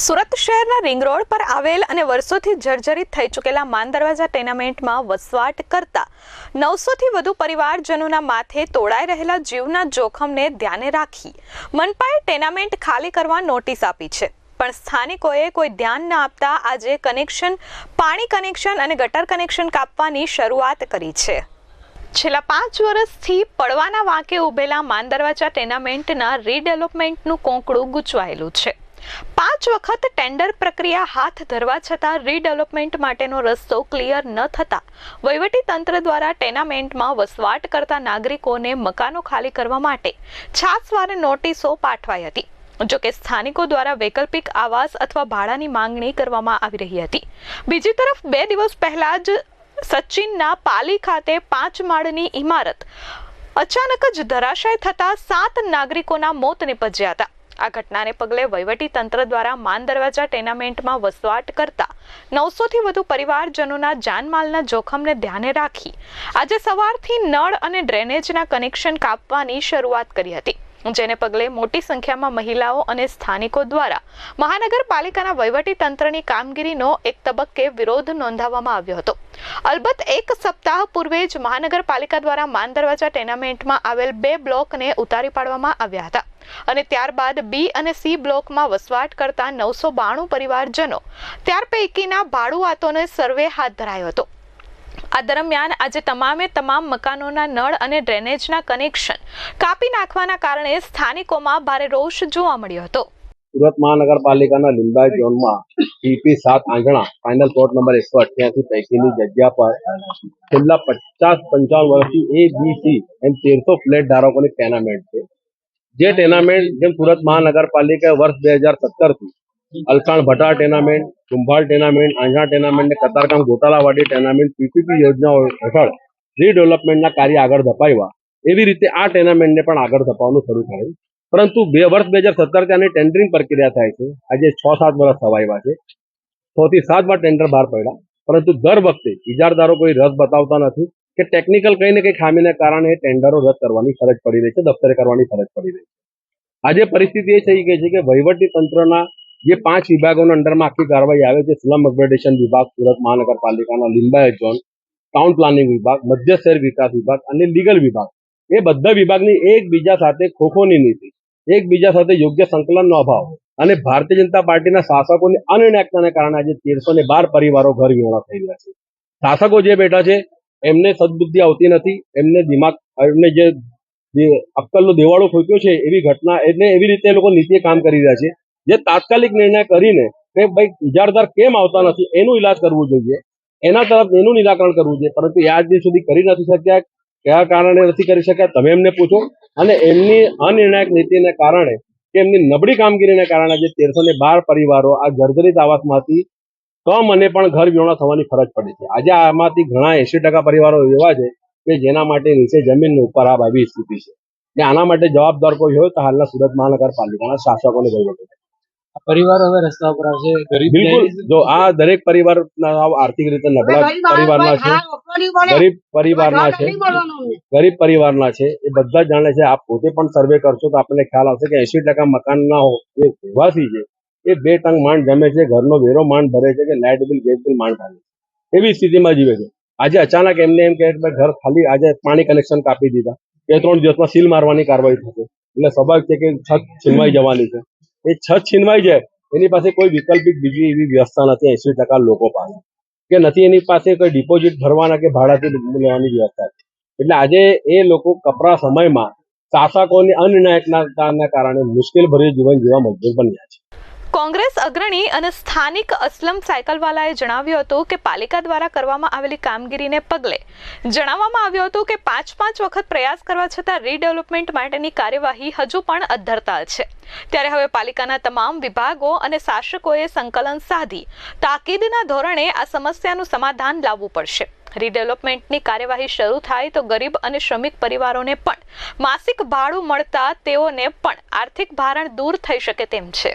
સુરત શહેરના ring road પર આવેલ અને વર્ષોથી જર્જરિત થઈ ચૂકેલા માન દરવાજા ટેનામેન્ટમાં વસવાટ કરતા નવસોથી વધુ પરિવારજનોના માથે તોડાઈ રહેલા જીવના જોખમને ધ્યાને રાખી મનપાએ ટેનામેન્ટ ખાલી કરવા નોટિસ આપી છે. પણ સ્થાનિકોએ કોઈ ધ્યાન ન આપતા આજે કનેક્શન પાણી કનેક્શન અને ગટર કનેક્શન કાપવાની શરૂઆત કરી છે. છેલ્લા પાંચ વર્ષથી પડવાના વાંકે ઉભેલા માન દરવાજા ટેનામેન્ટના રીડેવલપમેન્ટનું કોંકડું ગૂંચવાયેલું છે. પાંચ વખત ટેન્ડર પ્રક્રિયા હાથ ધરવા છતાં રીડેવલપમેન્ટ માટેનો રસ્તો ક્લિયર ન થતા વહીવટી તંત્ર દ્વારા ટેનામેન્ટમાં વસવાટ કરતા નાગરિકોને મકાનો ખાલી કરવા માટે છાસવારે નોટિસો પાઠવાઈ હતી. જોકે સ્થાનિકો દ્વારા વૈકલ્પિક આવાસ અથવા ભાડાની માંગણી કરવામાં આવી રહી હતી. બીજી તરફ બે દિવસ પહેલા જ સચિનના પાલી ખાતે પાંચ માળની ઇમારત અચાનક જ ધરાશય થતા સાત નાગરિકોના મોત નિપજ્યા હતા. આ ઘટનાને પગલે વહીવટી તંત્ર દ્વારા માન દરવાજા ટેનામેન્ટમાં વસવાટ કરતા નવસોથી વધુ પરિવારજનોના જાનમાલના જોખમને ધ્યાને રાખી આજે સવારથી નળ અને ડ્રેનેજના કનેક્શન કાપવાની શરૂઆત કરી હતી. જેને પગલે મોટી સંખ્યામાં મહિલાઓ અને સ્થાનિકો દ્વારા મહાનગરપાલિકાના વહીવટી તંત્રની કામગીરીનો એક તબક્કે વિરોધ નોંધાવવામાં આવ્યો હતો. અલબત્ત એક સપ્તાહ પૂર્વે જ મહાનગરપાલિકા દ્વારા માન દરવાજા ટેનામેન્ટમાં આવેલ બે બ્લોકને ઉતારી પાડવામાં આવ્યા હતા. અને ત્યારબાદ બી અને સી બ્લોકમાં વસવાટ કરતા નવસો બાણું પરિવારજનો, ત્યાર પૈકીના ભાડુઆતોને સર્વે હાથ ધરાયો હતો. આ દરમિયાન આજે તમામે તમામ મકાનોના નળ અને ડ્રેનેજના કનેક્શન કાપી નાખવાના કારણે સ્થાનિકોમાં ભારે રોષ જોવા મળ્યો હતો. સુરત મહાનગરપાલિકાના લીંબાયત ઝોનમાં ટીપી સાત આંગણા, ફાઇનલ કોર્ટ નંબર એકસો અઠ્યાસી પૈકીની જગ્યા પર છેલ્લા પચાસ પંચાવન વર્ષથી એ બી સી એમ તેરસો ફ્લેટ ધારકોની પેનામેન્ટ છે. જે ટેનામેન્ટ જેમ સુરત મહાનગરપાલિકાએ વર્ષ બે હજાર સત્તરથી અલકાણ ભટા ટેનામેન્ટ કુંભાળ ટેનામેન્ટ આંજણા ટેનામેન્ટ ને કતારકામ ગોટાલાવાડી ટેનામેન્ટ પીપીપી યોજનાઓ હેઠળ રીડેવલપમેન્ટના કાર્ય આગળ ધપાવ્યા. એવી રીતે આ ટેનામેન્ટને પણ આગળ ધપાવવાનું શરૂ થયું. પરંતુ બે વર્ષ બે હજાર સત્તરથી આની ટેન્ડરિંગ પ્રક્રિયા થાય છે. આજે છ સાત વર્ષ થવા છે. છ થી સાત વાર ટેન્ડર બહાર પડ્યા. પરંતુ દર વખતે ઇજારદારો કોઈ રસ બતાવતા નથી. કે ટેકનિકલ કંઈ ને કંઈ ખામીને કારણે ટેન્ડરો રદ કરવાની ફરજ પડી રહી છે, દફતરે કરવાની ફરજ પડી રહી છે. આજે પરિસ્થિતિ એ થઈ ગઈ છે કે વહીવટી તંત્રના જે પાંચ વિભાગોના અંડરમાં આખી કાર્યવાહી આવે છે, સ્લમ અપગ્રેડેશન વિભાગ, સુરત મહાનગરપાલિકાના લિંબાયત ઝોન ટાઉન પ્લાનિંગ વિભાગ, મધ્ય શહેર વિકાસ વિભાગ અને લીગલ વિભાગ. એ બધા વિભાગની એકબીજા સાથે ખોખોની નીતિ, એકબીજા સાથે યોગ્ય સંકલનનો અભાવ અને ભારતીય જનતા પાર્ટીના શાસકોની અનિર્ણાયકતાને કારણે આજે તેરસો ને બાર પરિવારો ઘર વિહોણા થઈ રહ્યા છે. શાસકો જે બેઠા છે એમને સદબુદ્ધિ આવતી નથી, એમને દિમાગ, એમને જે અક્કલનો દેવાળો ફૂક્યો છે, એવી ઘટના એટલે એવી રીતે એ લોકો નીતિએ કામ કરી રહ્યા છે. જે તાત્કાલિક નિર્ણય કરીને કે ભાઈ ઇજારદાર કેમ આવતા નથી, એનું ઈલાજ કરવું જોઈએ. એના તરફ એનું નિરાકરણ કરવું જોઈએ. પરંતુ એ આજ દિન સુધી કરી નથી શક્યા. કયા કારણે નથી કરી શક્યા, તમે એમને પૂછો. અને એમની અનિર્ણાયક નીતિને કારણે કે એમની નબળી કામગીરીને કારણે જે તેરસો ને બાર પરિવારો આ જર્જરિત આવાસમાંથી કમ અને પણ ઘર વિહોણા થવાની ફરજ પડે છે. આજે આમાંથી ઘણા એસી ટકા પરિવારો એવા છે કે જેના માટે નીચે જમીન ઉપર આ આવી સ્થિતિ છે. ને આના માટે જવાબદાર કોઈ હોય તો હાલના સુરત મહાનગરપાલિકાના શાસકોને વહીવટો પરિવાર હવે રસ્તા ઉપર આવશે. ગરીબ બિલકુલ. જો આ દરેક પરિવાર આર્થિક રીતે નબળા પરિવારના છે ગરીબ પરિવારના છે ગરીબ પરિવારના છે એ બધા જ જાણે છે આપ પોતે પણ સર્વે કરશો તો આપણને ખ્યાલ આવશે કે એસી ટકા મકાનના ના રહેવાસી છે. એ બે ટંગ માંડ જમે છે, ઘરનો વેરો માંડ ભરે છે કે લાઇટ બિલ, ગેસ બિલ માંડ ભરે છે. એવી સ્થિતિમાં જીવે છે. આજે અચાનક એમને એમ કે ઘર ખાલી, આજે પાણી કનેક્શન કાપી દીધા. બે ત્રણ દિવસમાં સીલ મારવાની કાર્યવાહી થશે. એટલે સ્વાભાવિક છે કે છત છીનવાઈ જવાની છે. એ છત છીનવાઈ જાય, એની પાસે કોઈ વિકલ્પિક બીજી એવી વ્યવસ્થા નથી. એસી ટકા લોકો પાસે. કે નથી એની પાસે કોઈ ડિપોઝિટ ભરવાના કે ભાડાથી લેવાની વ્યવસ્થા છે. એટલે આજે એ લોકો કપરા સમયમાં શાસકોની અનિર્ણાયકતાના કારણે મુશ્કેલ ભર્યું જીવન જીવવા મજબૂર બન્યા છે. કોંગ્રેસ અગ્રણી અને સ્થાનિક અસલમ સાયકલવાલાએ જણાવ્યું હતું કે પાલિકા દ્વારા કરવામાં આવેલી કામગીરીને પગલે જણાવવામાં આવ્યું હતું કે પાંચ પાંચ વખત પ્રયાસ કરવા છતાં રીડેવલપમેન્ટ માટેની કાર્યવાહી હજુ પણ અધ્ધરતા છે. ત્યારે હવે પાલિકાના તમામ વિભાગો અને શાસકોએ સંકલન સાધી. તાકીદના ધોરણે આ સમસ્યાનું સમાધાન લાવવું પડશે. રીડેવલપમેન્ટની કાર્યવાહી શરૂ થાય તો ગરીબ અને શ્રમિક પરિવારોને પણ માસિક ભાડું મળતા તેઓને પણ આર્થિક ભારણ દૂર થઈ શકે તેમ છે.